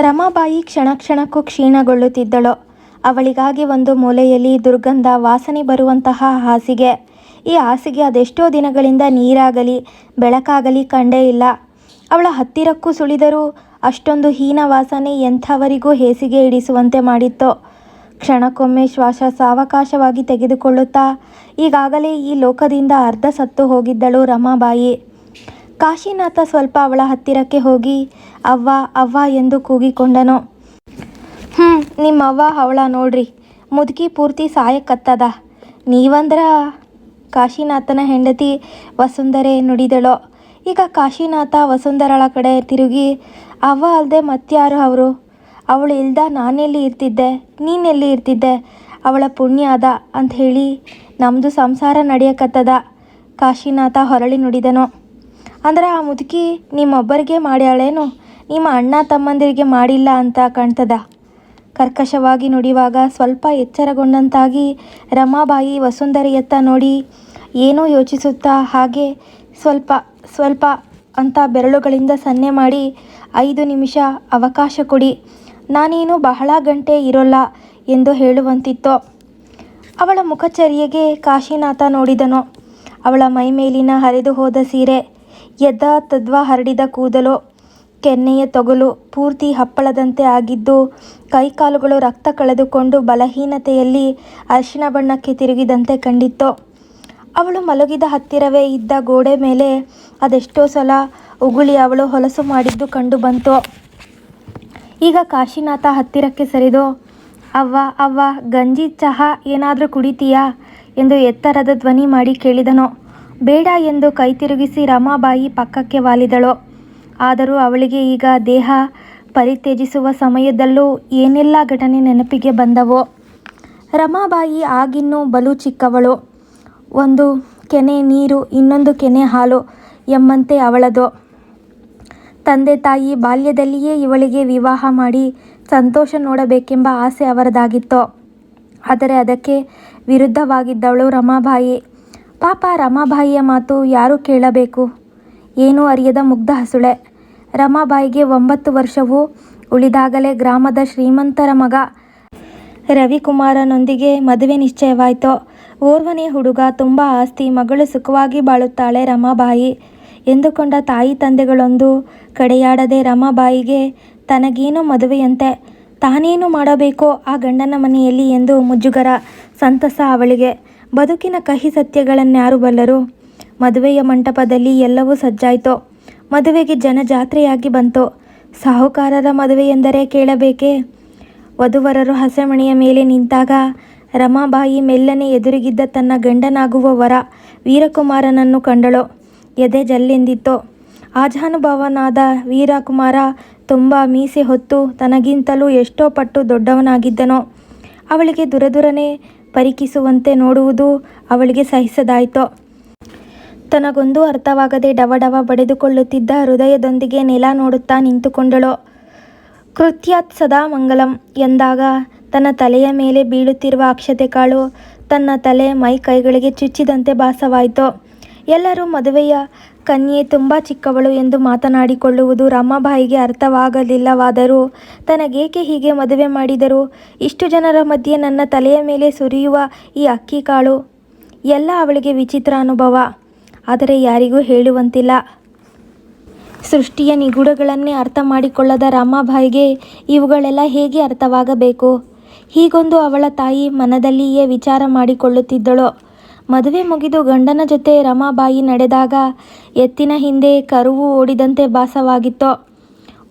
ರಮಾಬಾಯಿ ಕ್ಷಣ ಕ್ಷಣಕ್ಕೂ ಕ್ಷೀಣಗೊಳ್ಳುತ್ತಿದ್ದಳು. ಅವಳಿಗಾಗಿ ಒಂದು ಮೂಲೆಯಲ್ಲಿ ದುರ್ಗಂಧ ವಾಸನೆ ಬರುವಂತಹ ಹಾಸಿಗೆ. ಈ ಹಾಸಿಗೆ ಅದೆಷ್ಟೋ ದಿನಗಳಿಂದ ನೀರಾಗಲಿ, ಬೆಳಕಾಗಲಿ ಕಂಡೇ ಇಲ್ಲ. ಅವಳ ಹತ್ತಿರಕ್ಕೂ ಸುಳಿದರೂ ಅಷ್ಟೊಂದು ಹೀನ ವಾಸನೆ ಎಂಥವರಿಗೂ ಹೇಸಿಗೆ ಹಿಡಿಸುವಂತೆ ಮಾಡಿತ್ತು. ಕ್ಷಣಕ್ಕೊಮ್ಮೆ ಶ್ವಾಸ ಸಾವಕಾಶವಾಗಿ ತೆಗೆದುಕೊಳ್ಳುತ್ತಾ ಈಗಾಗಲೇ ಈ ಲೋಕದಿಂದ ಅರ್ಧ ಸತ್ತು ಹೋಗಿದ್ದಳು ರಮಾಬಾಯಿ. ಕಾಶಿನಾಥ ಸ್ವಲ್ಪ ಅವಳ ಹತ್ತಿರಕ್ಕೆ ಹೋಗಿ, ಅವ್ವ ಅವ್ವ ಎಂದು ಕೂಗಿಕೊಂಡನು. ಹ್ಞೂ ನಿಮ್ಮವ್ವ ಅವಳ ನೋಡ್ರಿ, ಮುದುಕಿ ಪೂರ್ತಿ ಸಾಯಕ್ಕತ್ತದ ನೀವಂದ್ರ ಕಾಶಿನಾಥನ ಹೆಂಡತಿ ವಸುಂಧರೆ ನುಡಿದಳು. ಈಗ ಕಾಶಿನಾಥ ವಸುಂಧರಳ ಕಡೆ ತಿರುಗಿ, ಅವ್ವ ಅಲ್ಲದೆ ಮತ್ಯಾರು ಅವರು? ಅವಳು ಇಲ್ದ ನಾನೆಲ್ಲಿ ಇರ್ತಿದ್ದೆ, ನೀನೆಲ್ಲಿ ಇರ್ತಿದ್ದೆ, ಅವಳ ಪುಣ್ಯ ಅದ ಅಂತ ಹೇಳಿ ನಮ್ಮದು ಸಂಸಾರ ನಡೆಯಕತ್ತದ. ಕಾಶಿನಾಥ ಹೊರಳಿ ನುಡಿದನು. ಅಂದ್ರೆ ಆ ಮುದುಕಿ ನಿಮ್ಮೊಬ್ಬರಿಗೆ ಮಾಡ್ಯಾಳೇನು? ನಿಮ್ಮ ಅಣ್ಣ ತಮ್ಮಂದಿರಿಗೆ ಮಾಡಿಲ್ಲ ಅಂತ ಕಾಣ್ತದ? ಕರ್ಕಶವಾಗಿ ನುಡಿಯುವಾಗ ಸ್ವಲ್ಪ ಎಚ್ಚರಗೊಂಡಂತಾಗಿ ರಮಾಬಾಯಿ ವಸುಂಧರಿಯತ್ತ ನೋಡಿ, ಏನೋ ಯೋಚಿಸುತ್ತಾ ಹಾಗೆ ಸ್ವಲ್ಪ ಸ್ವಲ್ಪ ಅಂತ ಬೆರಳುಗಳಿಂದ ಸನ್ನೆ ಮಾಡಿ, ಐದು ನಿಮಿಷ ಅವಕಾಶ ಕೊಡಿ, ನಾನೇನು ಬಹಳ ಗಂಟೆ ಇರೋಲ್ಲ ಎಂದು ಹೇಳುವಂತಿತ್ತು? ಅವಳ ಮುಖಚರ್ಯೆಗೆ ಕಾಶಿನಾಥ ನೋಡಿದನು? ಅವಳ ಮೈಮೇಲಿನ ಹರಿದು ಹೋದ ಸೀರೆ ಎದ್ದ ತದ್ವ ಹರಡಿದ ಕೂದಲು, ಕೆನ್ನೆಯ ತೊಗಲು ಪೂರ್ತಿ ಹಪ್ಪಳದಂತೆ ಆಗಿದ್ದು, ಕೈಕಾಲುಗಳು ರಕ್ತ ಕಳೆದುಕೊಂಡು ಬಲಹೀನತೆಯಲ್ಲಿ ಅರಿಶಿನ ಬಣ್ಣಕ್ಕೆ ತಿರುಗಿದಂತೆ ಕಂಡಿತ್ತು. ಅವಳು ಮಲಗಿದ ಹತ್ತಿರವೇ ಇದ್ದ ಗೋಡೆ ಮೇಲೆ ಅದೆಷ್ಟೋ ಸಲ ಉಗುಳಿ ಅವಳು ಹೊಲಸು ಮಾಡಿದ್ದು ಕಂಡು ಬಂತು. ಈಗ ಕಾಶಿನಾಥ ಹತ್ತಿರಕ್ಕೆ ಸರಿದು, ಅವ್ವ ಅವ್ವ, ಗಂಜಿ, ಚಹಾ ಏನಾದರೂ ಕುಡಿತೀಯಾ ಎಂದು ಎತ್ತರದ ಧ್ವನಿ ಮಾಡಿ ಕೇಳಿದನು. ಬೇಡ ಎಂದು ಕೈ ತಿರುಗಿಸಿ ರಮಾಬಾಯಿ ಪಕ್ಕಕ್ಕೆ ವಾಲಿದಳು. ಆದರೂ ಅವಳಿಗೆ ಈಗ ದೇಹ ಪರಿತ್ಯಜಿಸುವ ಸಮಯದಲ್ಲೂ ಏನೆಲ್ಲ ಘಟನೆ ನೆನಪಿಗೆ ಬಂದವು. ರಮಾಬಾಯಿ ಆಗಿನ್ನೂ ಬಲು ಚಿಕ್ಕವಳು. ಒಂದು ಕೆನೆ ನೀರು, ಇನ್ನೊಂದು ಕೆನೆ ಹಾಲು ಎಂಬಂತೆ ಅವಳದು. ತಂದೆ ತಾಯಿ ಬಾಲ್ಯದಲ್ಲಿಯೇ ಇವಳಿಗೆ ವಿವಾಹ ಮಾಡಿ ಸಂತೋಷ ನೋಡಬೇಕೆಂಬ ಆಸೆ ಅವರದಾಗಿತ್ತು. ಆದರೆ ಅದಕ್ಕೆ ವಿರುದ್ಧವಾಗಿದ್ದವಳು ರಮಾಬಾಯಿ. ಪಾಪ ರಮಾಬಾಯಿಯ ಮಾತು ಯಾರು ಕೇಳಬೇಕು? ಏನೂ ಅರಿಯದ ಮುಗ್ಧ ಹಸುಳೆ? ರಮಾಬಾಯಿಗೆ ಒಂಬತ್ತು ವರ್ಷವು ಉಳಿದಾಗಲೇ ಗ್ರಾಮದ ಶ್ರೀಮಂತರ ಮಗ ರವಿಕುಮಾರನೊಂದಿಗೆ ಮದುವೆ ನಿಶ್ಚಯವಾಯಿತು. ಓರ್ವನೇ ಹುಡುಗ ತುಂಬ ಆಸ್ತಿ, ಮಗಳು ಸುಖವಾಗಿ ಬಾಳುತ್ತಾಳೆ ರಮಾಬಾಯಿ. ಎಂದುಕೊಂಡ ತಾಯಿ ತಂದೆಗಳೊಂದು ಕಡೆಯಾಡದೆ ರಮಾಬಾಯಿಗೆ ತನಗೇನು ಮದುವೆಯಂತೆ, ತಾನೇನು ಮಾಡಬೇಕೋ ಆ ಗಂಡನ ಮನೆಯಲ್ಲಿ ಎಂದು ಮುಜುಗರ ಸಂತಸ ಅವಳಿಗೆ. ಬದುಕಿನ ಕಹಿ ಸತ್ಯಗಳನ್ಯಾರು ಬಲ್ಲರು? ಮದುವೆಯ ಮಂಟಪದಲ್ಲಿ ಎಲ್ಲವೂ ಸಜ್ಜಾಯಿತೋ? ಮದುವೆಗೆ ಜನ ಜಾತ್ರೆಯಾಗಿ ಬಂತು? ಸಾಹುಕಾರರ ಮದುವೆ ಎಂದರೆ ಕೇಳಬೇಕೇ? ವಧುವರರು ಹಸೆಮಣೆಯ ಮೇಲೆ ನಿಂತಾಗ ರಮಾಬಾಯಿ ಮೆಲ್ಲನೆ ಎದುರಿಗಿದ್ದ ತನ್ನ ಗಂಡನಾಗುವ ವರ ವೀರಕುಮಾರನನ್ನು ಕಂಡಳು. ಎದೆ ಜಲ್ಲೆಂದಿತ್ತು? ಆಜಾನುಭವನಾದ ವೀರಕುಮಾರ ತುಂಬ ಮೀಸೆ ಹೊತ್ತು ತನಗಿಂತಲೂ ಎಷ್ಟೋ ಪಟ್ಟು ದೊಡ್ಡವನಾಗಿದ್ದನೋ? ಅವಳಿಗೆ ದುರದುರನೆ ಪರಿಕಿಸುವಂತೆ ನೋಡುವುದು ಅವಳಿಗೆ ಸಹಿಸದಾಯಿತು. ತನಗೊಂದು ಅರ್ಥವಾಗದೆ ಡವಡವ ಬಡಿದುಕೊಳ್ಳುತ್ತಿದ್ದ ಹೃದಯದೊಂದಿಗೆ ನೆಲ ನೋಡುತ್ತಾ ನಿಂತುಕೊಂಡಳು. ಕೃತ್ಯಾತ್ ಸದಾ ಮಂಗಲಂ ಎಂದಾಗ ತನ್ನ ತಲೆಯ ಮೇಲೆ ಬೀಳುತ್ತಿರುವ ಅಕ್ಷತೆ ಕಾಳು ತನ್ನ ತಲೆ ಮೈ ಕೈಗಳಿಗೆ ಚುಚ್ಚಿದಂತೆ ಭಾಸವಾಯಿತು. ಎಲ್ಲರೂ ಮದುವೆಯ ಕನ್ಯೆ ತುಂಬ ಚಿಕ್ಕವಳು ಎಂದು ಮಾತನಾಡಿಕೊಳ್ಳುವುದು ರಮಾಬಾಯಿಗೆ ಅರ್ಥವಾಗಲಿಲ್ಲವಾದರೂ ತನಗೇಕೆ ಹೀಗೆ ಮದುವೆ ಮಾಡಿದರು ಇಷ್ಟು ಜನರ ಮಧ್ಯೆ ನನ್ನ ತಲೆಯ ಮೇಲೆ ಸುರಿಯುವ ಈ ಅಕ್ಕಿ ಕಾಳು ಎಲ್ಲ ಅವಳಿಗೆ ವಿಚಿತ್ರ ಅನುಭವ. ಆದರೆ ಯಾರಿಗೂ ಹೇಳುವಂತಿಲ್ಲ. ಸೃಷ್ಟಿಯ ನಿಗೂಢಗಳನ್ನೇ ಅರ್ಥ ಮಾಡಿಕೊಳ್ಳದ ರಮಾಬಾಯಿಗೆ ಇವುಗಳೆಲ್ಲ ಹೇಗೆ ಅರ್ಥವಾಗಬೇಕು? ಹೀಗೊಂದು ಅವಳ ತಾಯಿ ಮನದಲ್ಲಿಯೇ ವಿಚಾರ ಮಾಡಿಕೊಳ್ಳುತ್ತಿದ್ದಳು. ಮದುವೆ ಮುಗಿದು ಗಂಡನ ಜೊತೆ ರಮಾಬಾಯಿ ನಡೆದಾಗ ಎತ್ತಿನ ಹಿಂದೆ ಕರುವು ಓಡಿದಂತೆ ಭಾಸವಾಗಿತ್ತೋ.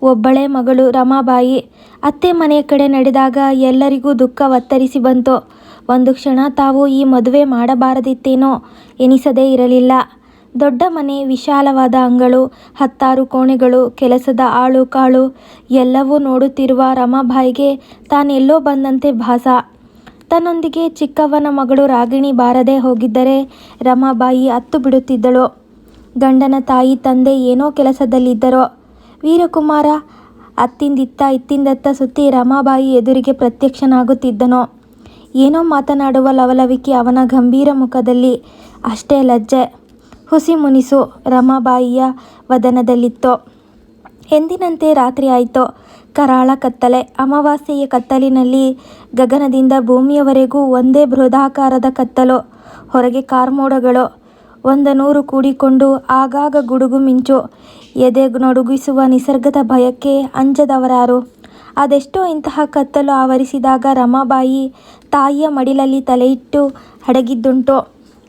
ಒಬ್ಬಳೇ ಮಗಳು ರಮಾಬಾಯಿ. ಅತ್ತೆ ಮನೆಯ ಕಡೆ ನಡೆದಾಗ ಎಲ್ಲರಿಗೂ ದುಃಖ ಒತ್ತರಿಸಿ ಬಂತು. ಒಂದು ಕ್ಷಣ ತಾವು ಈ ಮದುವೆ ಮಾಡಬಾರದಿತ್ತೇನೋ ಎನಿಸದೇ ಇರಲಿಲ್ಲ. ದೊಡ್ಡ ಮನೆ, ವಿಶಾಲವಾದ ಅಂಗಳು, ಹತ್ತಾರು ಕೋಣೆಗಳು, ಕೆಲಸದ ಆಳು ಕಾಳು ಎಲ್ಲವೂ ನೋಡುತ್ತಿರುವ ರಮಾಬಾಯಿಗೆ ತಾನೆಲ್ಲೋ ಬಂದಂತೆ ಭಾಸ. ತನ್ನೊಂದಿಗೆ ಚಿಕ್ಕವ್ವನ ಮಗಳು ರಾಗಿಣಿ ಬಾರದೆ ಹೋಗಿದ್ದರೆ ರಮಾಬಾಯಿ ಅತ್ತು ಬಿಡುತ್ತಿದ್ದಳು. ಗಂಡನ ತಾಯಿ ತಂದೆ ಏನೋ ಕೆಲಸದಲ್ಲಿದ್ದರೋ. ವೀರಕುಮಾರ ಅತ್ತಿಂದಿತ್ತ ಇತ್ತಿಂದತ್ತ ಸುತ್ತಿ ರಮಾಬಾಯಿ ಎದುರಿಗೆ ಪ್ರತ್ಯಕ್ಷನಾಗುತ್ತಿದ್ದನೋ. ಏನೋ ಮಾತನಾಡುವ ಲವಲವಿಕೆ ಅವನ ಗಂಭೀರ ಮುಖದಲ್ಲಿ ಅಷ್ಟೇ ಲಜ್ಜೆ. ಹುಸಿ ಮುನಿಸು ರಮಾಬಾಯಿಯ ವದನದಲ್ಲಿತ್ತು. ಎಂದಿನಂತೆ ರಾತ್ರಿ ಆಯಿತು. ಕರಾಳ ಕತ್ತಲೆ. ಅಮಾವಾಸ್ಯೆಯ ಕತ್ತಲಿನಲ್ಲಿ ಗಗನದಿಂದ ಭೂಮಿಯವರೆಗೂ ಒಂದೇ ಬೃಹದಾಕಾರದ ಕತ್ತಲು, ಹೊರಗೆ ಕಾರ್ಮೋಡಗಳು ಒಂದ ನೂರು ಕೂಡಿಕೊಂಡು ಆಗಾಗ ಗುಡುಗು ಮಿಂಚು, ಎದೆ ನಡುಗಿಸುವ ನಿಸರ್ಗದ ಭಯಕ್ಕೆ ಅಂಜದವರಾರು. ಅದೆಷ್ಟೋ ಇಂತಹ ಕತ್ತಲು ಆವರಿಸಿದಾಗ ರಮಾಬಾಯಿ ತಾಯಿಯ ಮಡಿಲಲ್ಲಿ ತಲೆಯಿಟ್ಟು ಅಡಗಿದ್ದುಂಟು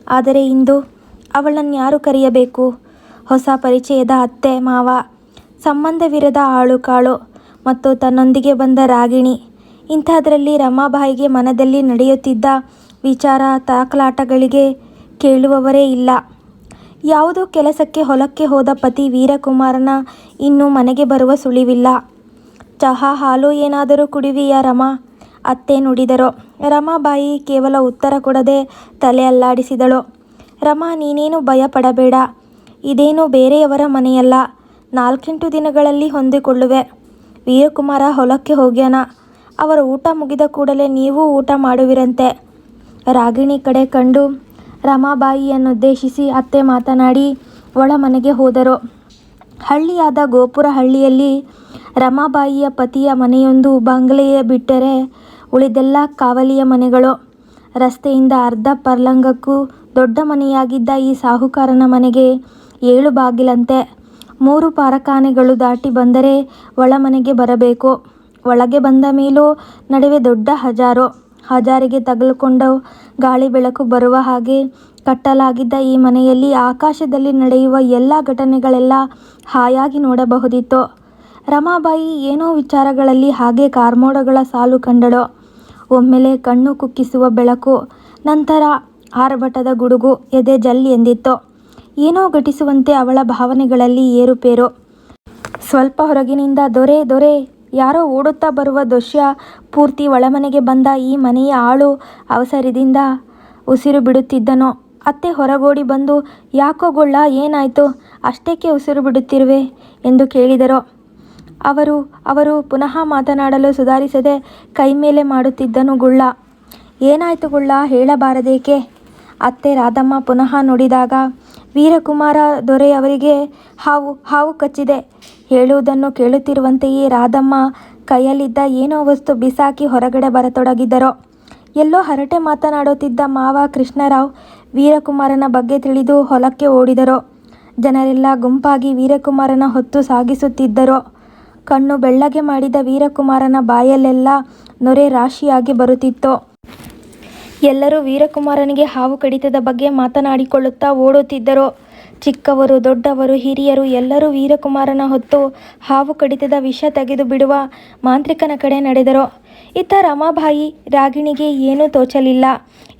ಆದರೆ ಇಂದು ಅವಳನ್ಯಾರು ಕರೆಯಬೇಕು? ಹೊಸ ಪರಿಚಯದ ಅತ್ತೆ, ಮಾವ, ಸಂಬಂಧವಿರದ ಆಳು ಕಾಳು ಮತ್ತು ತನ್ನೊಂದಿಗೆ ಬಂದ ರಾಗಿಣಿ. ಇಂಥದ್ರಲ್ಲಿ ರಮಾಬಾಯಿಗೆ ಮನದಲ್ಲಿ ನಡೆಯುತ್ತಿದ್ದ ವಿಚಾರ ತಾಕಲಾಟಗಳಿಗೆ ಕೇಳುವವರೇ ಇಲ್ಲ. ಯಾವುದೋ ಕೆಲಸಕ್ಕೆ ಹೊಲಕ್ಕೆ ಹೋದ ಪತಿ ವೀರಕುಮಾರನ ಇನ್ನೂ ಮನೆಗೆ ಬರುವ ಸುಳಿವಿಲ್ಲ. ಚಹಾ ಹಾಲು ಏನಾದರೂ ಕುಡಿವಿಯ ರಮಾ? ಅತ್ತೆ ನುಡಿದರು. ರಮಾಬಾಯಿ ಕೇವಲ ಉತ್ತರ ಕೊಡದೆ ತಲೆ ಅಲ್ಲಾಡಿಸಿದಳು. ರಮಾ, ನೀನೇನು ಭಯ ಪಡಬೇಡ ಇದೇನು ಬೇರೆಯವರ ಮನೆಯಲ್ಲ. ನಾಲ್ಕೆಂಟು ದಿನಗಳಲ್ಲಿ ಹೊಂದಿಕೊಳ್ಳುವೆ. ವೀರಕುಮಾರ ಹೊಲಕ್ಕೆ ಹೋಗ್ಯಾನ. ಅವರ ಊಟ ಮುಗಿದ ಕೂಡಲೇ ನೀವು ಊಟ ಮಾಡುವಿರಂತೆ. ರಾಗಿಣಿ ಕಡೆ ಕಂಡು ರಮಾಬಾಯಿಯನ್ನುದ್ದೇಶಿಸಿ ಅತ್ತೆ ಮಾತನಾಡಿ, ಒಳ ಮನೆಗೆ ಹೋದರು. ಹಳ್ಳಿಯಾದ ಗೋಪುರ ಹಳ್ಳಿಯಲ್ಲಿ ರಮಾಬಾಯಿಯ ಪತಿಯ ಮನೆಯೊಂದು ಬಂಗಲೆಯೇ ಬಿಟ್ಟರೆ ಉಳಿದೆಲ್ಲ ಕಾವಲಿಯ ಮನೆಗಳು. ರಸ್ತೆಯಿಂದ ಅರ್ಧ ಪರ್ಲಂಗಕ್ಕೂ ದೊಡ್ಡ ಮನೆಯಾಗಿದ್ದ ಈ ಸಾಹುಕಾರನ ಮನೆಗೆ ಏಳು ಬಾಗಿಲಂತೆ. ಮೂರು ಪಾರಖಾನೆಗಳು ದಾಟಿ ಬಂದರೆ ಒಳಮನೆಗೆ ಬರಬೇಕು. ಒಳಗೆ ಬಂದ ಮೇಲೂ ನಡುವೆ ದೊಡ್ಡ ಹಜಾರು. ಹಜಾರಿಗೆ ತಗಲುಕೊಂಡು ಗಾಳಿ ಬೆಳಕು ಬರುವ ಹಾಗೆ ಕಟ್ಟಲಾಗಿದ್ದ ಈ ಮನೆಯಲ್ಲಿ ಆಕಾಶದಲ್ಲಿ ನಡೆಯುವ ಎಲ್ಲ ಘಟನೆಗಳೆಲ್ಲ ಹಾಯಾಗಿ ನೋಡಬಹುದಿತ್ತು. ರಮಾಬಾಯಿ ಏನೋ ವಿಚಾರಗಳಲ್ಲಿ ಹಾಗೆ ಕಾರ್ಮೋಡಗಳ ಸಾಲು ಕಂಡಳು. ಒಮ್ಮೆಲೆ ಕಣ್ಣು ಕುಕ್ಕಿಸುವ ಬೆಳಕು, ನಂತರ ಆರ್ಭಟದ ಗುಡುಗು ಎದೆ ಜಲ್ ಎಂದಿತ್ತು. ಏನೋ ಘಟಿಸುವಂತೆ ಅವಳ ಭಾವನೆಗಳಲ್ಲಿ ಏರುಪೇರು. ಸ್ವಲ್ಪ ಹೊರಗಿನಿಂದ, ದೊರೆ ದೊರೆ, ಯಾರೋ ಓಡುತ್ತಾ ಬರುವ ದೃಶ್ಯ ಪೂರ್ತಿ ಒಳಮನೆಗೆ ಬಂದ ಈ ಮನೆಯ ಆಳು ಅವಸರದಿಂದ ಉಸಿರು ಬಿಡುತ್ತಿದ್ದನು. ಅತ್ತೆ ಹೊರಗೋಡಿ ಬಂದು, ಯಾಕೋ ಗೊಳ್ಳ, ಏನಾಯಿತು? ಅಷ್ಟೇಕೆ ಉಸಿರು ಬಿಡುತ್ತಿರುವೆ? ಎಂದು ಕೇಳಿದರು. ಅವರು ಅವರು ಪುನಃ ಮಾತನಾಡಲು ಸುಧಾರಿಸದೆ ಕೈ ಮೇಲೆ ಮಾಡುತ್ತಿದ್ದನು ಗುಳ್ಳ. ಏನಾಯಿತು ಗುಳ್ಳ, ಹೇಳಬಾರದೇಕೆ? ಅತ್ತೆ ರಾಧಮ್ಮ ಪುನಃ ನುಡಿದಾಗ ವೀರಕುಮಾರ ದೊರೆಯವರಿಗೆ ಹಾವು ಹಾವು ಕಚ್ಚಿದೆ. ಹೇಳುವುದನ್ನು ಕೇಳುತ್ತಿರುವಂತೆಯೇ ರಾಧಮ್ಮ ಕೈಯಲ್ಲಿದ್ದ ಏನೋ ವಸ್ತು ಬಿಸಾಕಿ ಹೊರಗಡೆ ಬರತೊಡಗಿದರು. ಎಲ್ಲೋ ಹರಟೆ ಮಾತನಾಡುತ್ತಿದ್ದ ಮಾವ ಕೃಷ್ಣರಾವ್ ವೀರಕುಮಾರನ ಬಗ್ಗೆ ತಿಳಿದು ಹೊಲಕ್ಕೆ ಓಡಿದರು. ಜನರೆಲ್ಲ ಗುಂಪಾಗಿ ವೀರಕುಮಾರನ ಹೊತ್ತು ಸಾಗಿಸುತ್ತಿದ್ದರು. ಕಣ್ಣು ಬೆಳ್ಳಗೆ ಮಾಡಿದ ವೀರಕುಮಾರನ ಬಾಯಲ್ಲೆಲ್ಲ ನೊರೆ ರಾಶಿಯಾಗಿ ಬರುತ್ತಿತ್ತು. ಎಲ್ಲರೂ ವೀರಕುಮಾರನಿಗೆ ಹಾವು ಕಡಿತದ ಬಗ್ಗೆ ಮಾತನಾಡಿಕೊಳ್ಳುತ್ತಾ ಓಡುತ್ತಿದ್ದರು. ಚಿಕ್ಕವರು, ದೊಡ್ಡವರು, ಹಿರಿಯರು ಎಲ್ಲರೂ ವೀರಕುಮಾರನ ಹೊತ್ತು ಹಾವು ಕಡಿತದ ವಿಷ ತೆಗೆದು ಬಿಡುವ ಮಾಂತ್ರಿಕನ ಕಡೆ ನಡೆದರು. ಇತ್ತ ರಮಾಬಾಯಿ ರಾಗಿಣಿಗೆ ಏನೂ ತೋಚಲಿಲ್ಲ.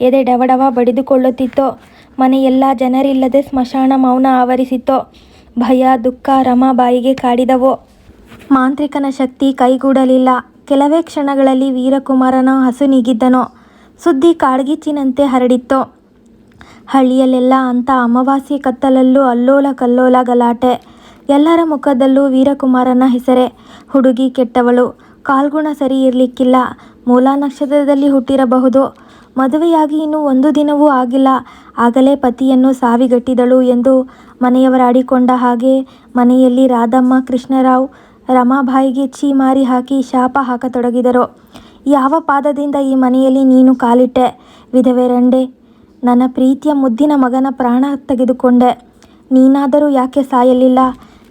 ಎದೆ ಡವಡವ ಬಡಿದುಕೊಳ್ಳುತ್ತಿತ್ತು. ಮನೆಯೆಲ್ಲ ಜನರಿಲ್ಲದೆ ಸ್ಮಶಾನ ಮೌನ ಆವರಿಸಿತ್ತು. ಭಯ, ದುಃಖ ರಮಾಬಾಯಿಗೆ ಕಾಡಿದವು. ಮಾಂತ್ರಿಕನ ಶಕ್ತಿ ಕೈಗೂಡಲಿಲ್ಲ. ಕೆಲವೇ ಕ್ಷಣಗಳಲ್ಲಿ ವೀರಕುಮಾರನ ಹಸು ನೀಗಿದ್ದನು. ಸುದ್ದಿ ಕಾಡ್ಗಿಚ್ಚಿನಂತೆ ಹರಡಿತ್ತು. ಹಳ್ಳಿಯಲ್ಲೆಲ್ಲ ಅಂತ ಅಮಾವಾಸ್ಯೆ ಕತ್ತಲಲ್ಲೂ ಅಲ್ಲೋಲ ಕಲ್ಲೋಲ ಗಲಾಟೆ. ಎಲ್ಲರ ಮುಖದಲ್ಲೂ ವೀರಕುಮಾರನ ಹೆಸರೇ. ಹುಡುಗಿ ಕೆಟ್ಟವಳು. ಕಾಲ್ಗುಣ ಸರಿ ಇರಲಿಕ್ಕಿಲ್ಲ. ಮೂಲಾ ನಕ್ಷತ್ರದಲ್ಲಿ ಹುಟ್ಟಿರಬಹುದು. ಮದುವೆಯಾಗಿ ಇನ್ನೂ ಒಂದು ದಿನವೂ ಆಗಿಲ್ಲ. ಆಗಲೇ ಪತಿಯನ್ನು ಸಾವಿಗಟ್ಟಿದಳು ಎಂದು ಮನೆಯವರಾಡಿಕೊಂಡ ಹಾಗೆ ಮನೆಯಲ್ಲಿ ರಾಧಮ್ಮ, ಕೃಷ್ಣರಾವ್, ರಮಾಬಾಯಿಗೆ ಛೀಮಾರಿ ಹಾಕಿ ಶಾಪ ಹಾಕತೊಡಗಿದರು. ಯಾವ ಪಾದದಿಂದ ಈ ಮನೆಯಲ್ಲಿ ನೀನು ಕಾಲಿಟ್ಟೆ? ವಿಧವೆರಂಡೆ ನನ್ನ ಪ್ರೀತಿಯ ಮುದ್ದಿನ ಮಗನ ಪ್ರಾಣ ತೆಗೆದುಕೊಂಡೆ. ನೀನಾದರೂ ಯಾಕೆ ಸಾಯಲಿಲ್ಲ?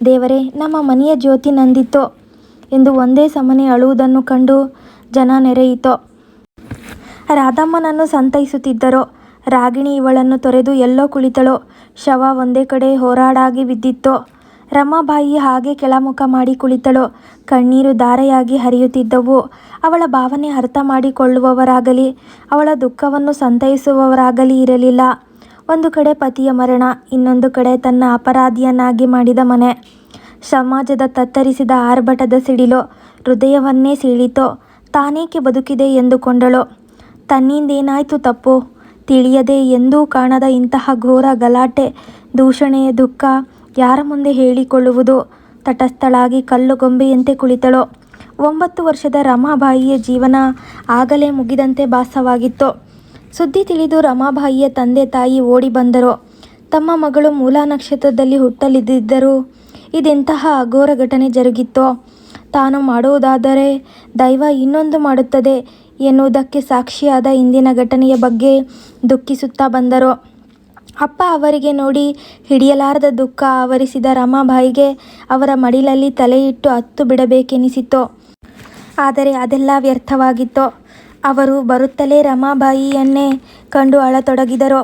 ದೇವರೇ, ನಮ್ಮ ಮನೆಯ ಜ್ಯೋತಿ ನಂದಿತ್ತು? ಎಂದು ಒಂದೇ ಸಮನೆ ಅಳುವುದನ್ನು ಕಂಡು ಜನ ನೆರೆಯಿತು? ರಾಧಮ್ಮನನ್ನು ಸಂತೈಸುತ್ತಿದ್ದರು? ರಾಗಿಣಿ ಇವಳನ್ನು ತೊರೆದು ಎಲ್ಲೋ ಕುಳಿತಳು? ಶವ ಒಂದೇ ಕಡೆ ಹೋರಾಡಾಗಿ ಬಿದ್ದಿತ್ತು? ರಮಾಬಾಯಿ ಹಾಗೆ ಕೆಳಮುಖ ಮಾಡಿ ಕುಳಿತಳು. ಕಣ್ಣೀರು ಧಾರೆಯಾಗಿ ಹರಿಯುತ್ತಿದ್ದವು. ಅವಳ ಭಾವನೆ ಅರ್ಥ ಮಾಡಿಕೊಳ್ಳುವವರಾಗಲಿ, ಅವಳ ದುಃಖವನ್ನು ಸಂತೈಸುವವರಾಗಲಿ ಇರಲಿಲ್ಲ. ಒಂದು ಕಡೆ ಪತಿಯ ಮರಣ, ಇನ್ನೊಂದು ಕಡೆ ತನ್ನ ಅಪರಾಧಿಯನ್ನಾಗಿ ಮಾಡಿದ ಮನೆ. ಸಮಾಜದ ತತ್ತರಿಸಿದ ಆರ್ಭಟದ ಸಿಡಿಲು ಹೃದಯವನ್ನೇ ಸೀಳಿತು. ತಾನೇಕೆ ಬದುಕಿದೆ ಎಂದುಕೊಂಡಳು. ತನ್ನಿಂದೇನಾಯ್ತು ತಪ್ಪು? ತಿಳಿಯದೆ ಎಂದೂ ಕಾಣದ ಇಂತಹ ಘೋರ ಗಲಾಟೆ ದೂಷಣೆಯ ದುಃಖ ಯಾರ ಮುಂದೆ ಹೇಳಿಕೊಳ್ಳುವುದು? ತಟಸ್ಥಳಾಗಿ ಕಲ್ಲುಗೊಂಬೆಯಂತೆ ಕುಳಿತಳು. ಒಂಬತ್ತು ವರ್ಷದ ರಮಾಬಾಯಿಯ ಜೀವನ ಆಗಲೇ ಮುಗಿದಂತೆ ಭಾಸವಾಗಿತ್ತು. ಸುದ್ದಿ ತಿಳಿದು ರಮಾಬಾಯಿಯ ತಂದೆ ತಾಯಿ ಓಡಿ ಬಂದರು. ತಮ್ಮ ಮಗಳು ಮೂಲಾ ನಕ್ಷತ್ರದಲ್ಲಿ ಹುಟ್ಟಲಿದ್ದರು ಇದೆಂತಹ ಅಘೋರ ಘಟನೆ ಜರುಗಿತ್ತೋ? ತಾನು ಮಾಡುವುದಾದರೆ ದೈವ ಇನ್ನೊಂದು ಮಾಡುತ್ತದೆ ಎನ್ನುವುದಕ್ಕೆ ಸಾಕ್ಷಿಯಾದ ಇಂದಿನ ಘಟನೆಯ ಬಗ್ಗೆ ದುಃಖಿಸುತ್ತಾ ಬಂದರು. ಅಪ್ಪ ಅವರಿಗೆ ನೋಡಿ ಹಿಡಿಯಲಾರದ ದುಃಖ ಆವರಿಸಿದ ರಮಾಬಾಯಿಗೆ ಅವರ ಮಡಿಲಲ್ಲಿ ತಲೆಯಿಟ್ಟು ಹತ್ತು ಬಿಡಬೇಕೆನಿಸಿತು ಆದರೆ ಅದೆಲ್ಲ ವ್ಯರ್ಥವಾಗಿತ್ತು. ಅವರು ಬರುತ್ತಲೇ ರಮಾಬಾಯಿಯನ್ನೇ ಕಂಡು ಅಳತೊಡಗಿದರು.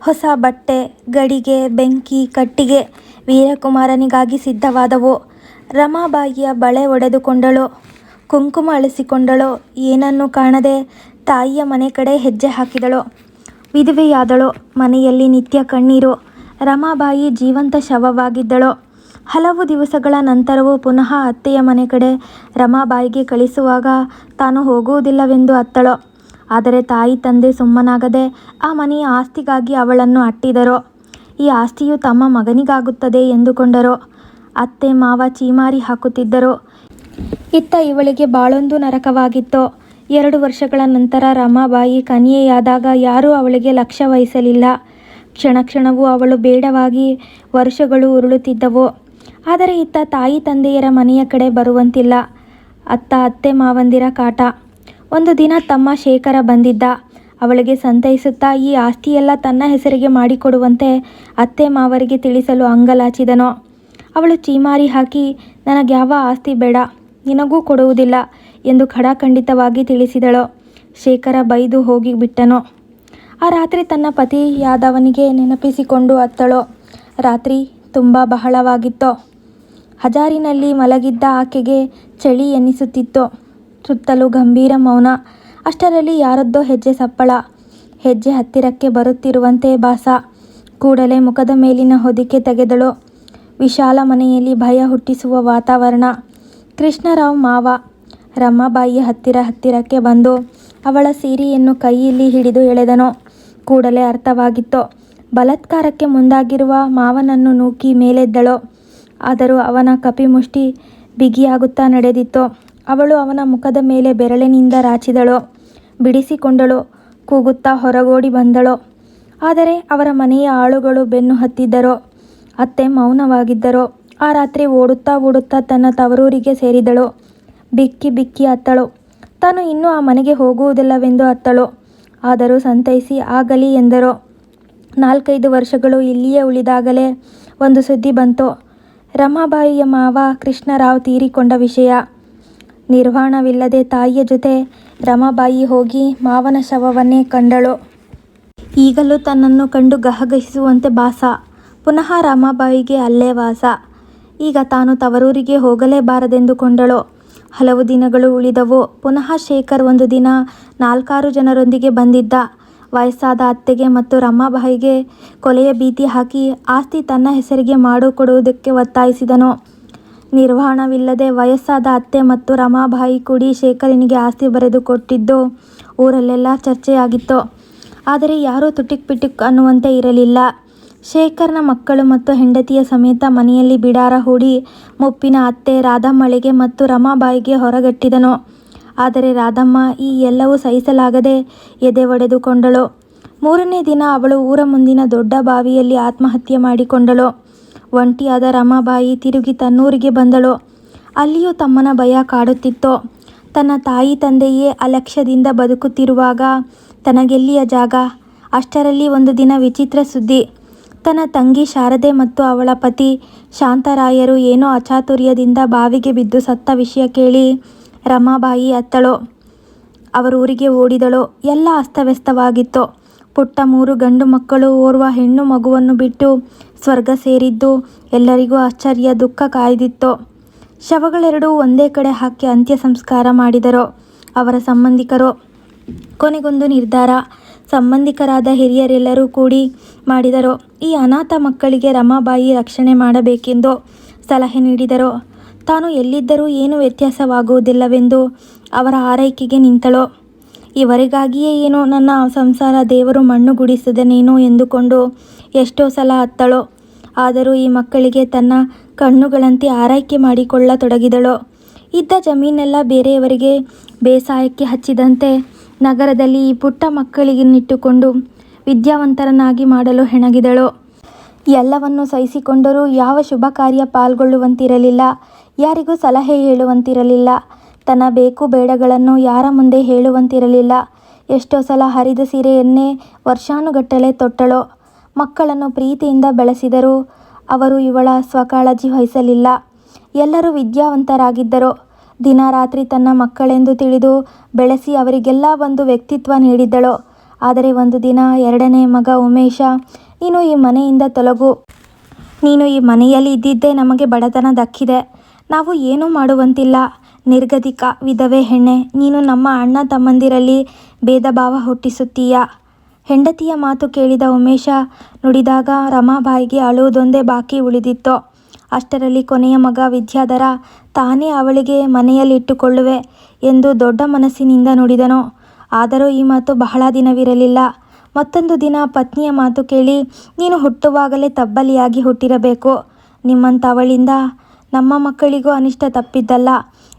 ಹೊಸ ಬಟ್ಟೆ, ಗಡಿಗೆ, ಬೆಂಕಿ, ಕಟ್ಟಿಗೆ ವೀರಕುಮಾರನಿಗಾಗಿ ಸಿದ್ಧವಾದವು. ರಮಾಬಾಯಿಯ ಬಳೆ ಒಡೆದುಕೊಂಡಳು. ಕುಂಕುಮ ಅಳಿಸಿಕೊಂಡಳು. ಏನನ್ನು ಕಾಣದೆ ತಾಯಿಯ ಮನೆ ಕಡೆ ಹೆಜ್ಜೆ ಹಾಕಿದಳು. ವಿಧವೆಯಾದಳು, ಮನೆಯಲ್ಲಿ ನಿತ್ಯ ಕಣ್ಣೀರು, ರಮಾಬಾಯಿ ಜೀವಂತ ಶವವಾಗಿದ್ದಳು. ಹಲವು ದಿವಸಗಳ ನಂತರವೂ ಪುನಃ ಅತ್ತೆಯ ಮನೆ ಕಡೆ ರಮಾಬಾಯಿಗೆ ಕಳಿಸುವಾಗ ತಾನು ಹೋಗುವುದಿಲ್ಲವೆಂದು ಅತ್ತಳು. ಆದರೆ ತಾಯಿ ತಂದೆ ಸುಮ್ಮನಾಗದೆ ಆ ಮನೆಯ ಆಸ್ತಿಗಾಗಿ ಅವಳನ್ನು ಅಟ್ಟಿದರು. ಈ ಆಸ್ತಿಯು ತಮ್ಮ ಮಗನಿಗಾಗುತ್ತದೆ ಎಂದುಕೊಂಡರು. ಅತ್ತೆ ಮಾವ ಚೀಮಾರಿ ಹಾಕುತ್ತಿದ್ದರು. ಇತ್ತ ಇವಳಿಗೆ ಬಾಳೊಂದು ನರಕವಾಗಿತ್ತು. ಎರಡು ವರ್ಷಗಳ ನಂತರ ರಮಾಬಾಯಿ ಕನ್ಯೆಯಾದಾಗ ಯಾರೂ ಅವಳಿಗೆ ಲಕ್ಷ್ಯ ವಹಿಸಲಿಲ್ಲ. ಕ್ಷಣ ಕ್ಷಣವೂ ಅವಳು ಬೇಡವಾಗಿ ವರ್ಷಗಳು ಉರುಳುತ್ತಿದ್ದವು. ಆದರೆ ಇತ್ತ ತಾಯಿ ತಂದೆಯರ ಮನೆಯ ಕಡೆ ಬರುವಂತಿಲ್ಲ. ಅತ್ತ ಅತ್ತೆ ಮಾವಂದಿರ ಕಾಟ. ಒಂದು ದಿನ ತಮ್ಮ ಶೇಖರ ಬಂದಿದ್ದ. ಅವಳಿಗೆ ಸಂತೈಸುತ್ತಾ ಈ ಆಸ್ತಿಯೆಲ್ಲ ತನ್ನ ಹೆಸರಿಗೆ ಮಾಡಿಕೊಡುವಂತೆ ಅತ್ತೆ ಮಾವರಿಗೆ ತಿಳಿಸಲು ಅಂಗಲಾಚಿದನು. ಅವಳು ಚೀಮಾರಿ ಹಾಕಿ, ನನಗ್ಯಾವ ಆಸ್ತಿ ಬೇಡ, ನಿನಗೂ ಕೊಡುವುದಿಲ್ಲ. ಎಂದು ಖಡಾಖಂಡಿತವಾಗಿ ತಿಳಿಸಿದಳು. ಶೇಖರ ಬೈದು ಹೋಗಿ ಬಿಟ್ಟನು. ಆ ರಾತ್ರಿ ತನ್ನ ಪತಿಯಾದವನಿಗೆ ನೆನಪಿಸಿಕೊಂಡು ಅತ್ತಳು. ರಾತ್ರಿ ತುಂಬ ಬಹಳವಾಗಿತ್ತು. ಹಜಾರಿನಲ್ಲಿ ಮಲಗಿದ್ದ ಆಕೆಗೆ ಚಳಿ ಎನ್ನಿಸುತ್ತಿತ್ತು ಸುತ್ತಲೂ ಗಂಭೀರ ಮೌನ. ಅಷ್ಟರಲ್ಲಿ ಯಾರದ್ದೋ ಹೆಜ್ಜೆ ಸಪ್ಪಳ. ಹೆಜ್ಜೆ ಹತ್ತಿರಕ್ಕೆ ಬರುತ್ತಿರುವಂತೆ ಭಾಸ ಕೂಡಲೇ ಮುಖದ ಮೇಲಿನ ಹೊದಿಕೆ ತೆಗೆದಳು. ವಿಶಾಲ ಮನೆಯಲ್ಲಿ ಭಯ ಹುಟ್ಟಿಸುವ ವಾತಾವರಣ. ಕೃಷ್ಣರಾವ್ ಮಾವ. ರಮಾಬಾಯಿಯ ಹತ್ತಿರ ಹತ್ತಿರಕ್ಕೆ ಬಂದು ಅವಳ ಸೀರೆಯನ್ನು ಕೈಯಲ್ಲಿ ಹಿಡಿದು ಎಳೆದನು. ಕೂಡಲೇ ಅರ್ಥವಾಗಿತ್ತು. ಬಲತ್ಕಾರಕ್ಕೆ ಮುಂದಾಗಿರುವ ಮಾವನನ್ನು ನೂಕಿ ಮೇಲೆದ್ದಳು. ಆದರೂ ಅವನ ಕಪಿಮುಷ್ಟಿ ಬಿಗಿಯಾಗುತ್ತಾ ನಡೆದಿತ್ತು. ಅವಳು ಅವನ ಮುಖದ ಮೇಲೆ ಬೆರಳಿನಿಂದ ರಾಚಿದಳು. ಬಿಡಿಸಿಕೊಂಡಳು. ಕೂಗುತ್ತಾ ಹೊರಗೋಡಿ ಬಂದಳು. ಆದರೆ ಅವರ ಮನೆಯ ಆಳುಗಳು ಬೆನ್ನು ಹತ್ತಿದ್ದರು. ಅತ್ತೆ ಮೌನವಾಗಿದ್ದರು. ಆ ರಾತ್ರಿ ಓಡುತ್ತಾ ಓಡುತ್ತಾ ತನ್ನ ತವರೂರಿಗೆ ಸೇರಿದಳು. ಬಿಕ್ಕಿ ಬಿಕ್ಕಿ ಅತ್ತಳು. ತಾನು ಇನ್ನೂ ಆ ಮನೆಗೆ ಹೋಗುವುದಿಲ್ಲವೆಂದು ಅತ್ತಳು. ಆದರೂ ಸಂತೈಸಿ, ಆಗಲಿ ಎಂದರು. ನಾಲ್ಕೈದು ವರ್ಷಗಳು ಇಲ್ಲಿಯೇ ಉಳಿದಾಗಲೇ ಒಂದು ಸುದ್ದಿ ಬಂತು. ರಮಾಬಾಯಿಯ ಮಾವ ಕೃಷ್ಣರಾವ್ ತೀರಿಕೊಂಡ ವಿಷಯ. ನಿರ್ವಾಣವಿಲ್ಲದೆ ತಾಯಿಯ ಜೊತೆ ರಮಾಬಾಯಿ ಹೋಗಿ ಮಾವನ ಶವವನ್ನೇ ಕಂಡಳು. ಈಗಲೂ ತನ್ನನ್ನು ಕಂಡು ಗಹಗಹಿಸುವಂತೆ ಭಾಸ ಪುನಃ ರಮಾಬಾಯಿಗೆ ಅಲ್ಲೇ ವಾಸ. ಈಗ ತಾನು ತವರೂರಿಗೆ ಹೋಗಲೇಬಾರದೆಂದುಕೊಂಡಳು. ಹಲವು ದಿನಗಳು ಉಳಿದವು. ಪುನಃ ಶೇಖರ್ ಒಂದು ದಿನ ನಾಲ್ಕಾರು ಜನರೊಂದಿಗೆ ಬಂದಿದ್ದ. ವಯಸ್ಸಾದ ಅತ್ತೆಗೆ ಮತ್ತು ರಮಾಬಾಯಿಗೆ ಕೊಲೆಯ ಭೀತಿ ಹಾಕಿ ಆಸ್ತಿ ತನ್ನ ಹೆಸರಿಗೆ ಮಾಡಿಕೊಡುವುದಕ್ಕೆ ಒತ್ತಾಯಿಸಿದನು. ನಿರ್ವಹಣವಿಲ್ಲದೆ ವಯಸ್ಸಾದ ಅತ್ತೆ ಮತ್ತು ರಮಾಬಾಯಿ ಕೂಡಿ ಶೇಖರಿನಿಗೆ ಆಸ್ತಿ ಬರೆದುಕೊಟ್ಟಿದ್ದು ಊರಲ್ಲೆಲ್ಲ ಚರ್ಚೆಯಾಗಿತ್ತು. ಆದರೆ ಯಾರೂ ತುಟಿಕ್ ಪಿಟಿಕ್ ಅನ್ನುವಂತೆ ಇರಲಿಲ್ಲ. ಶೇಖರ್ನ ಮಕ್ಕಳು ಮತ್ತು ಹೆಂಡತಿಯ ಸಮೇತ ಮನೆಯಲ್ಲಿ ಬಿಡಾರ ಹೂಡಿ ಮುಪ್ಪಿನ ಅತ್ತೆ ರಾಧಮ್ಮಳಿಗೆ ಮತ್ತು ರಮಾಬಾಯಿಗೆ ಹೊರಗಟ್ಟಿದನು. ಆದರೆ ರಾಧಮ್ಮ, ಈ ಎಲ್ಲವೂ ಸಹಿಸಲಾಗದೆ ಎದೆ ಒಡೆದುಕೊಂಡಳು. ಮೂರನೇ ದಿನ ಅವಳು ಊರ ಮುಂದಿನ ದೊಡ್ಡ ಬಾವಿಯಲ್ಲಿ ಆತ್ಮಹತ್ಯೆ ಮಾಡಿಕೊಂಡಳು. ಒಂಟಿಯಾದ ರಮಾಬಾಯಿ ತಿರುಗಿ ತನ್ನೂರಿಗೆ ಬಂದಳು. ಅಲ್ಲಿಯೂ ತಮ್ಮನ ಭಯ ಕಾಡುತ್ತಿತ್ತು. ತನ್ನ ತಾಯಿ ತಂದೆಯೇ ಅಲಕ್ಷ್ಯದಿಂದ ಬದುಕುತ್ತಿರುವಾಗ ತನಗೆಲ್ಲಿಯ ಜಾಗ? ಅಷ್ಟರಲ್ಲಿ ಒಂದು ದಿನ ವಿಚಿತ್ರ ಸುದ್ದಿ. ತನ್ನ ತಂಗಿ ಶಾರದೆ ಮತ್ತು ಅವಳ ಪತಿ ಶಾಂತರಾಯರು ಏನೋ ಅಚಾತುರ್ಯದಿಂದ ಬಾವಿಗೆ ಬಿದ್ದು ಸತ್ತ ವಿಷಯ ಕೇಳಿ, ರಮಾಬಾಯಿ ಅತ್ತಳು ಅವರೂರಿಗೆ ಓಡಿದಳೋ. ಎಲ್ಲ ಅಸ್ತವ್ಯಸ್ತವಾಗಿತ್ತು ಪುಟ್ಟ ಮೂರು ಗಂಡು ಮಕ್ಕಳು ಓರ್ವ ಹೆಣ್ಣು ಮಗುವನ್ನು ಬಿಟ್ಟು ಸ್ವರ್ಗ ಸೇರಿದ್ದು ಎಲ್ಲರಿಗೂ ಆಶ್ಚರ್ಯ, ದುಃಖ ಕಾಯ್ದಿತ್ತು ಶವಗಳೆರಡೂ ಒಂದೇ ಕಡೆ ಹಾಕಿ ಅಂತ್ಯ ಸಂಸ್ಕಾರ ಮಾಡಿದರು, ಅವರ ಸಂಬಂಧಿಕರು ಕೊನೆಗೊಂದು ನಿರ್ಧಾರ ಸಂಬಂಧಿಕರಾದ ಹಿರಿಯರೆಲ್ಲರೂ ಕೂಡಿ ಮಾಡಿದರು. ಈ ಅನಾಥ ಮಕ್ಕಳಿಗೆ ರಮಾಬಾಯಿ ರಕ್ಷಣೆ ಮಾಡಬೇಕೆಂದು ಸಲಹೆ ನೀಡಿದರು. ತಾನು ಎಲ್ಲಿದ್ದರೂ ಏನು ವ್ಯತ್ಯಾಸವಾಗುವುದಿಲ್ಲವೆಂದು ಅವರ ಆರೈಕೆಗೆ ನಿಂತಳು. ಇವರಿಗಾಗಿಯೇ ಏನೋ ನನ್ನ ಸಂಸಾರ ದೇವರು ಮಣ್ಣುಗೂಡಿಸಿದನೇನೋ ಎಂದುಕೊಂಡು ಎಷ್ಟೋ ಸಲ ಅತ್ತಳು. ಆದರೂ ಈ ಮಕ್ಕಳಿಗೆ ತನ್ನ ಕಣ್ಣುಗಳಂತೆ ಆರೈಕೆ ಮಾಡಿಕೊಳ್ಳತೊಡಗಿದಳು. ಇದ್ದ ಜಮೀನೆಲ್ಲ ಬೇರೆಯವರಿಗೆ ಬೇಸಾಯಕ್ಕೆ ಹಚ್ಚಿದಂತೆ ನಗರದಲ್ಲಿ ಈ ಪುಟ್ಟ ಮಕ್ಕಳಿಗನ್ನಿಟ್ಟುಕೊಂಡು ವಿದ್ಯಾವಂತರನ್ನಾಗಿ ಮಾಡಲು ಹೆಣಗಿದಳು. ಎಲ್ಲವನ್ನು ಸಹಿಸಿಕೊಂಡರೂ ಯಾವ ಶುಭ ಕಾರ್ಯ ಪಾಲ್ಗೊಳ್ಳುವಂತಿರಲಿಲ್ಲ. ಯಾರಿಗೂ ಸಲಹೆ ಹೇಳುವಂತಿರಲಿಲ್ಲ. ತನ್ನ ಬೇಕು ಬೇಡಗಳನ್ನು ಯಾರ ಮುಂದೆ ಹೇಳುವಂತಿರಲಿಲ್ಲ. ಎಷ್ಟೋ ಸಲ ಹರಿದ ಸೀರೆಯನ್ನೇ ವರ್ಷಾನುಗಟ್ಟಲೆ ತೊಟ್ಟಳು. ಮಕ್ಕಳನ್ನು ಪ್ರೀತಿಯಿಂದ ಬೆಳೆಸಿದರೂ ಅವರು ಇವಳ ಸ್ವಕಾಳಜಿ ವಹಿಸಲಿಲ್ಲ. ಎಲ್ಲರೂ ವಿದ್ಯಾವಂತರಾಗಿದ್ದರು. ದಿನ ರಾತ್ರಿ ತನ್ನ ಮಕ್ಕಳೆಂದು ತಿಳಿದು ಬೆಳೆಸಿ ಅವರಿಗೆಲ್ಲ ಒಂದು ವ್ಯಕ್ತಿತ್ವ ನೀಡಿದ್ದಳು. ಆದರೆ ಒಂದು ದಿನ ಎರಡನೇ ಮಗ ಉಮೇಶ, ನೀನು ಈ ಮನೆಯಿಂದ ತೊಲಗು. ನೀನು ಈ ಮನೆಯಲ್ಲಿ ಇದ್ದಿದ್ದೇ ನಮಗೆ ಬಡತನ ದಕ್ಕಿದೆ. ನಾವು ಏನೂ ಮಾಡುವಂತಿಲ್ಲ. ನಿರ್ಗತಿಕ ವಿಧವೆ ಹೆಣ್ಣೆ. ನೀನು ನಮ್ಮ ಅಣ್ಣ ತಮ್ಮಂದಿರಲ್ಲಿ ಭೇದ ಭಾವ ಹುಟ್ಟಿಸುತ್ತೀಯ ಹೆಂಡತಿಯ ಮಾತು ಕೇಳಿದ ಉಮೇಶ ನುಡಿದಾಗ ರಮಾಬಾಯಿಗೆ ಅಳುವುದೊಂದೇ ಬಾಕಿ ಉಳಿದಿತ್ತು. ಅಷ್ಟರಲ್ಲಿ ಕೊನೆಯ ಮಗ ವಿದ್ಯಾಧರ ತಾನೇ ಅವಳಿಗೆ ಮನೆಯಲ್ಲಿಟ್ಟುಕೊಳ್ಳುವೆ ಎಂದು ದೊಡ್ಡ ಮನಸ್ಸಿನಿಂದ ನುಡಿದನು. ಆದರೂ ಈ ಮಾತು ಬಹಳ ದಿನವಿರಲಿಲ್ಲ. ಮತ್ತೊಂದು ದಿನ ಪತ್ನಿಯ ಮಾತು ಕೇಳಿ, ನೀನು ಹುಟ್ಟುವಾಗಲೇ ತಬ್ಬಲಿಯಾಗಿ ಹುಟ್ಟಿರಬೇಕು. ನಿಮ್ಮಂಥವಳಿಂದ ನಮ್ಮ ಮಕ್ಕಳಿಗೂ ಅನಿಷ್ಟ ತಪ್ಪಿದ್ದಲ್ಲ.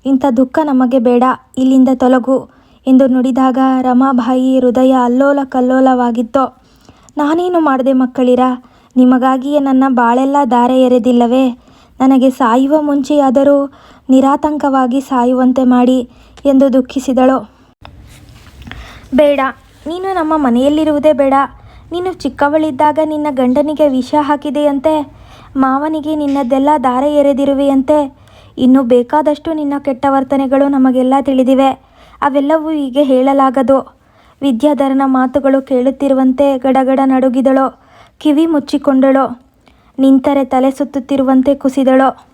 ಇಂಥ ದುಃಖ ನಮಗೆ ಬೇಡ, ಇಲ್ಲಿಂದ ತೊಲಗು ಎಂದು ನುಡಿದಾಗ ರಮಾಬಾಯಿ ಹೃದಯ ಅಲ್ಲೋಲ ಕಲ್ಲೋಲವಾಗಿತ್ತು ನಾನೇನು ಮಾಡಿದೆ ಮಕ್ಕಳಿರ? ನಿಮಗಾಗಿಯೇ ನನ್ನ ಬಾಳೆಲ್ಲ ದಾರೆ ಎರೆದಿಲ್ಲವೇ? ನನಗೆ ಸಾಯುವ ಮುಂಚೆಯಾದರೂ ನಿರಾತಂಕವಾಗಿ ಸಾಯುವಂತೆ ಮಾಡಿ ಎಂದು ದುಃಖಿಸಿದಳು. ಬೇಡ, ನೀನು ನಮ್ಮ ಮನೆಯಲ್ಲಿರುವುದೇ ಬೇಡ. ನೀನು ಚಿಕ್ಕವಳಿದ್ದಾಗ ನಿನ್ನ ಗಂಡನಿಗೆ ವಿಷ ಹಾಕಿದೆಯಂತೆ, ಮಾವನಿಗೆ ನಿನ್ನದೆಲ್ಲ ದಾರೆ ಎರೆದಿರುವೆಯಂತೆ. ಇನ್ನು ಬೇಕಾದಷ್ಟು ನಿನ್ನ ಕೆಟ್ಟ ವರ್ತನೆಗಳು ನಮಗೆಲ್ಲ ತಿಳಿದಿವೆ. ಅವೆಲ್ಲವೂ ಈಗ ಹೇಳಲಾಗದು. ವಿದ್ಯಾಧರನ ಮಾತುಗಳು ಕೇಳುತ್ತಿರುವಂತೆ ಗಡಗಡ ನಡುಗಿದಳು, ಕಿವಿ ಮುಚ್ಚಿಕೊಂಡಳು. ನಿಂತರೆ ತಲೆ ಸುತ್ತುತ್ತಿರುವಂತೆ ಕುಸಿದಳು.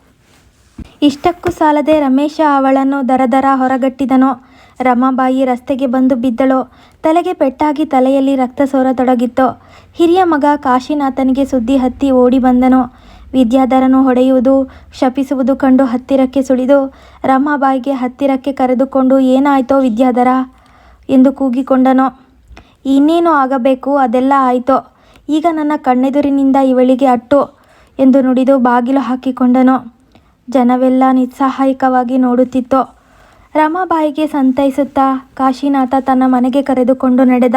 ಇಷ್ಟಕ್ಕೂ ಸಾಲದೆ ರಮೇಶ ಅವಳನ್ನು ದರದರ ಹೊರಗಟ್ಟಿದನು. ರಮಾಬಾಯಿ ರಸ್ತೆಗೆ ಬಂದು ಬಿದ್ದಳು. ತಲೆಗೆ ಪೆಟ್ಟಾಗಿ ತಲೆಯಲ್ಲಿ ರಕ್ತ ಸೋರತೊಡಗಿತ್ತು. ಹಿರಿಯ ಮಗ ಕಾಶಿನಾಥನಿಗೆ ಸುದ್ದಿ ಹತ್ತಿ ಓಡಿ ಬಂದನು. ವಿದ್ಯಾಧರನು ಹೊಡೆಯುವುದು, ಶಪಿಸುವುದು ಕಂಡು ಹತ್ತಿರಕ್ಕೆ ಸುಳಿದು, ರಮಾಬಾಯಿಗೆ ಹತ್ತಿರಕ್ಕೆ ಕರೆದುಕೊಂಡು, ಏನಾಯ್ತೋ ವಿದ್ಯಾಧರ ಎಂದು ಕೂಗಿಕೊಂಡನು. ಇನ್ನೇನು ಆಗಬೇಕು? ಅದೆಲ್ಲ ಆಯಿತು. ಈಗ ನನ್ನ ಕಣ್ಣೆದುರಿನಿಂದ ಇವಳಿಗೆ ಅಟ್ಟು. ಎಂದು ನುಡಿದು ಬಾಗಿಲು ಹಾಕಿಕೊಂಡನು. ಜನವೆಲ್ಲ ನಿಸ್ಸಹಾಯಕವಾಗಿ ನೋಡುತ್ತಿತ್ತು. ರಮಾಬಾಯಿಗೆ ಸಂತೈಸುತ್ತಾ ಕಾಶಿನಾಥ ತನ್ನ ಮನೆಗೆ ಕರೆದುಕೊಂಡು ನಡೆದ,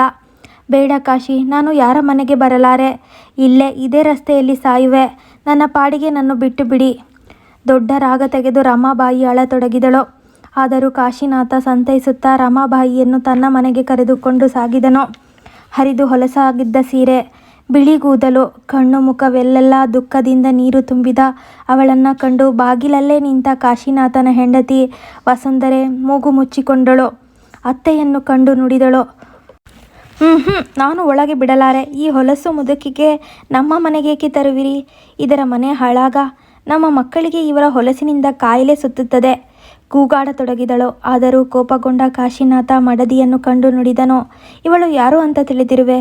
ಬೇಡ ಕಾಶಿ, ನಾನು ಯಾರ ಮನೆಗೆ ಬರಲಾರೆ? ಇಲ್ಲೇ ಇದೇ ರಸ್ತೆಯಲ್ಲಿ ಸಾಯುವೆ. ನನ್ನ ಪಾಡಿಗೆ ನನ್ನ ಬಿಟ್ಟು ಬಿಡಿ ದೊಡ್ಡ ರಾಗ ತೆಗೆದು ರಮಾಬಾಯಿ ಅಳತೊಡಗಿದಳು. ಆದರೂ ಕಾಶಿನಾಥ ಸಂತೈಸುತ್ತಾ ರಮಾಬಾಯಿಯನ್ನು ತನ್ನ ಮನೆಗೆ ಕರೆದುಕೊಂಡು ಸಾಗಿದನು. ಹರಿದು ಹೊಲಸಾಗಿದ್ದ ಸೀರೆ ಬಿಳಿ ಕೂದಲು ಕಣ್ಣು ಮುಖವೆಲ್ಲೆಲ್ಲ ದುಃಖದಿಂದ ನೀರು ತುಂಬಿದ ಅವಳನ್ನು ಕಂಡು ಬಾಗಿಲಲ್ಲೇ ನಿಂತ ಕಾಶಿನಾಥನ ಹೆಂಡತಿ ವಸುಂಧರೆ ಮೂಗು ಮುಚ್ಚಿಕೊಂಡಳು. ಅತ್ತೆಯನ್ನು ಕಂಡು ನುಡಿದಳು ಹ್ಞೂ ಹ್ಞೂ ನಾನು ಒಳಗೆ ಬಿಡಲಾರೆ. ಈ ಹೊಲಸು ಮುದುಕಿಗೆ ನಮ್ಮ ಮನೆಗೇಕೆ ತರುವಿರಿ? ಇದರ ಮನೆ ಹಾಳಾಗ. ನಮ್ಮ ಮಕ್ಕಳಿಗೆ ಇವರ ಹೊಲಸಿನಿಂದ ಕಾಯಿಲೆ ಸುತ್ತುತ್ತದೆ ಕೂಗಾಡತೊಡಗಿದಳು. ಆದರೂ ಕೋಪಗೊಂಡ ಕಾಶಿನಾಥ ಮಡದಿಯನ್ನು ಕಂಡು ನುಡಿದನು. ಇವಳು ಯಾರು ಅಂತ ತಿಳಿದಿರುವೆ?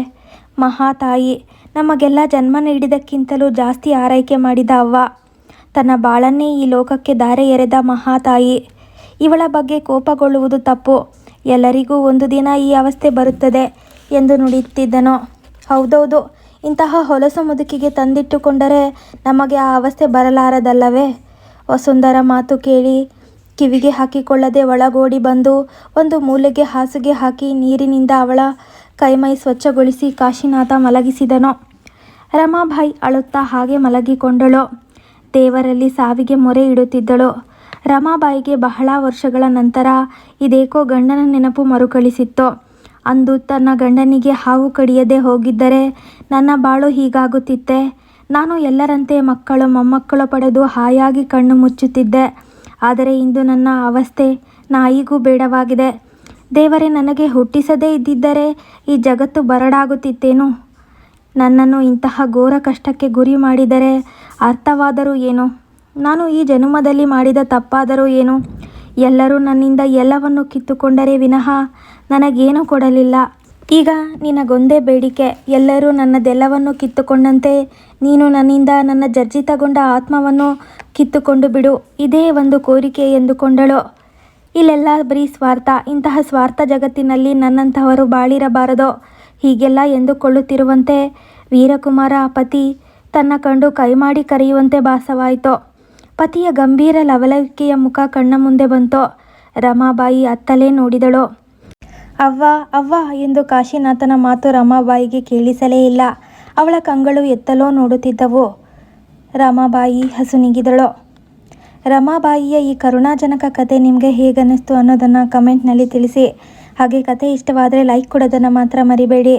ಮಹಾತಾಯಿ ನಮಗೆಲ್ಲ ಜನ್ಮ ನೀಡಿದಕ್ಕಿಂತಲೂ ಜಾಸ್ತಿ ಆರೈಕೆ ಮಾಡಿದ ಅವ್ವ. ತನ್ನ ಬಾಳನ್ನೇ ಈ ಲೋಕಕ್ಕೆ ದಾರೆ ಎರೆದ ಮಹಾತಾಯಿ. ಇವಳ ಬಗ್ಗೆ ಕೋಪಗೊಳ್ಳುವುದು ತಪ್ಪು. ಎಲ್ಲರಿಗೂ ಒಂದು ದಿನ ಈ ಅವಸ್ಥೆ ಬರುತ್ತದೆ ಎಂದು ನುಡಿಯುತ್ತಿದ್ದನು. ಹೌದೌದು, ಇಂತಹ ಹೊಲಸು ಮುದುಕಿಗೆ ತಂದಿಟ್ಟುಕೊಂಡರೆ ನಮಗೆ ಆ ಅವಸ್ಥೆ ಬರಲಾರದಲ್ಲವೇ? ವಸುಂಧರ ಮಾತು ಕೇಳಿ ಕಿವಿಗೆ ಹಾಕಿಕೊಳ್ಳದೆ ಒಳಗೋಡಿ ಬಂದು ಒಂದು ಮೂಲೆಗೆ ಹಾಸಿಗೆ ಹಾಕಿ ನೀರಿನಿಂದ ಅವಳ ಕೈಮೈ ಸ್ವಚ್ಛಗೊಳಿಸಿ ಕಾಶಿನಾಥ ಮಲಗಿಸಿದನು. ರಮಾಬಾಯಿ ಅಳುತ್ತಾ ಹಾಗೆ ಮಲಗಿಕೊಂಡಳು. ದೇವರಲ್ಲಿ ಸಾವಿಗೆ ಮೊರೆ ಇಡುತ್ತಿದ್ದಳು. ರಮಾಬಾಯಿಗೆ ಬಹಳ ವರ್ಷಗಳ ನಂತರ ಇದೇಕೋ ಗಂಡನ ನೆನಪು ಮರುಕಳಿಸಿತ್ತು. ಅಂದು ತನ್ನ ಗಂಡನಿಗೆ ಹಾವು ಕಡಿಯದೆ ಹೋಗಿದ್ದರೆ ನನ್ನ ಬಾಳು ಹೀಗಾಗುತ್ತಿತ್ತೆ. ನಾನು ಎಲ್ಲರಂತೆ ಮಕ್ಕಳು ಮೊಮ್ಮಕ್ಕಳು ಪಡೆದು ಹಾಯಾಗಿ ಕಣ್ಣು ಮುಚ್ಚುತ್ತಿದ್ದೆ. ಆದರೆ ಇಂದು ನನ್ನ ಅವಸ್ಥೆ ನಾಯಿಗೂ ಬೇಡವಾಗಿದೆ. ದೇವರೇ, ನನಗೆ ಹುಟ್ಟಿಸದೇ ಇದ್ದಿದ್ದರೆ ಈ ಜಗತ್ತು ಬರಡಾಗುತ್ತಿತ್ತೇನು? ನನ್ನನ್ನು ಇಂತಹ ಘೋರ ಕಷ್ಟಕ್ಕೆ ಗುರಿ ಮಾಡಿದರೆ ಅರ್ಥವಾದರೂ ಏನು? ನಾನು ಈ ಜನುಮದಲ್ಲಿ ಮಾಡಿದ ತಪ್ಪಾದರೂ ಏನು? ಎಲ್ಲರೂ ನನ್ನಿಂದ ಎಲ್ಲವನ್ನು ಕಿತ್ತುಕೊಂಡರೆ ವಿನಃ ನನಗೇನೂ ಕೊಡಲಿಲ್ಲ. ಈಗ ನಿನಗೊಂದೇ ಬೇಡಿಕೆ, ಎಲ್ಲರೂ ನನ್ನದೆಲ್ಲವನ್ನು ಕಿತ್ತುಕೊಂಡಂತೆ ನೀನು ನನ್ನಿಂದ ನನ್ನ ಜರ್ಜಿತಗೊಂಡ ಆತ್ಮವನ್ನು ಕಿತ್ತುಕೊಂಡು ಬಿಡು. ಇದೇ ಒಂದು ಕೋರಿಕೆ ಎಂದುಕೊಂಡಳು. ಇಲ್ಲೆಲ್ಲ ಬರೀ ಸ್ವಾರ್ಥ, ಇಂತಹ ಸ್ವಾರ್ಥ ಜಗತ್ತಿನಲ್ಲಿ ನನ್ನಂಥವರು ಬಾಳಿರಬಾರದು. ಹೀಗೆಲ್ಲ ಎಂದುಕೊಳ್ಳುತ್ತಿರುವಂತೆ ವೀರಕುಮಾರ ಪತಿ ತನ್ನ ಕಂಡು ಕೈಮಾಡಿ ಕರೆಯುವಂತೆ ಭಾಸವಾಯಿತೋ. ಪತಿಯ ಗಂಭೀರ ಲವಲವಿಕೆಯ ಮುಖ ಕಣ್ಣ ಮುಂದೆ ಬಂತೋ. ರಮಾಬಾಯಿ ಅತ್ತಲೇ ನೋಡಿದಳು. ಅವ್ವ ಅವ್ವ ಎಂದು ಕಾಶಿನಾಥನ ಮಾತು ರಮಾಬಾಯಿಗೆ ಕೇಳಿಸಲೇ ಇಲ್ಲ. ಅವಳ ಕಂಗಳು ಎತ್ತಲೋ ನೋಡುತ್ತಿದ್ದವು. ರಮಾಬಾಯಿ ಹಸುನಿಗಿದಳು ರಮಾಬಾಯಿಯ ಈ ಕರುಣಾಜನಕ ಕತೆ ನಿಮಗೆ ಹೇಗನ್ನಿಸ್ತು ಅನ್ನೋದನ್ನು ಕಮೆಂಟ್ನಲ್ಲಿ ತಿಳಿಸಿ. ಹಾಗೆ ಕತೆ ಇಷ್ಟವಾದರೆ ಲೈಕ್ ಕೊಡೋದನ್ನು ಮಾತ್ರ ಮರಿಬೇಡಿ.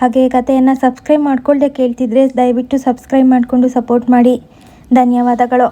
ಹಾಗೆ ಕತೆಯನ್ನು ಸಬ್ಸ್ಕ್ರೈಬ್ ಮಾಡ್ಕೊಳ್ಳದೆ ಕೇಳ್ತಿದ್ರೆ ದಯವಿಟ್ಟು ಸಬ್ಸ್ಕ್ರೈಬ್ ಮಾಡಿಕೊಂಡು ಸಪೋರ್ಟ್ ಮಾಡಿ. ಧನ್ಯವಾದಗಳು.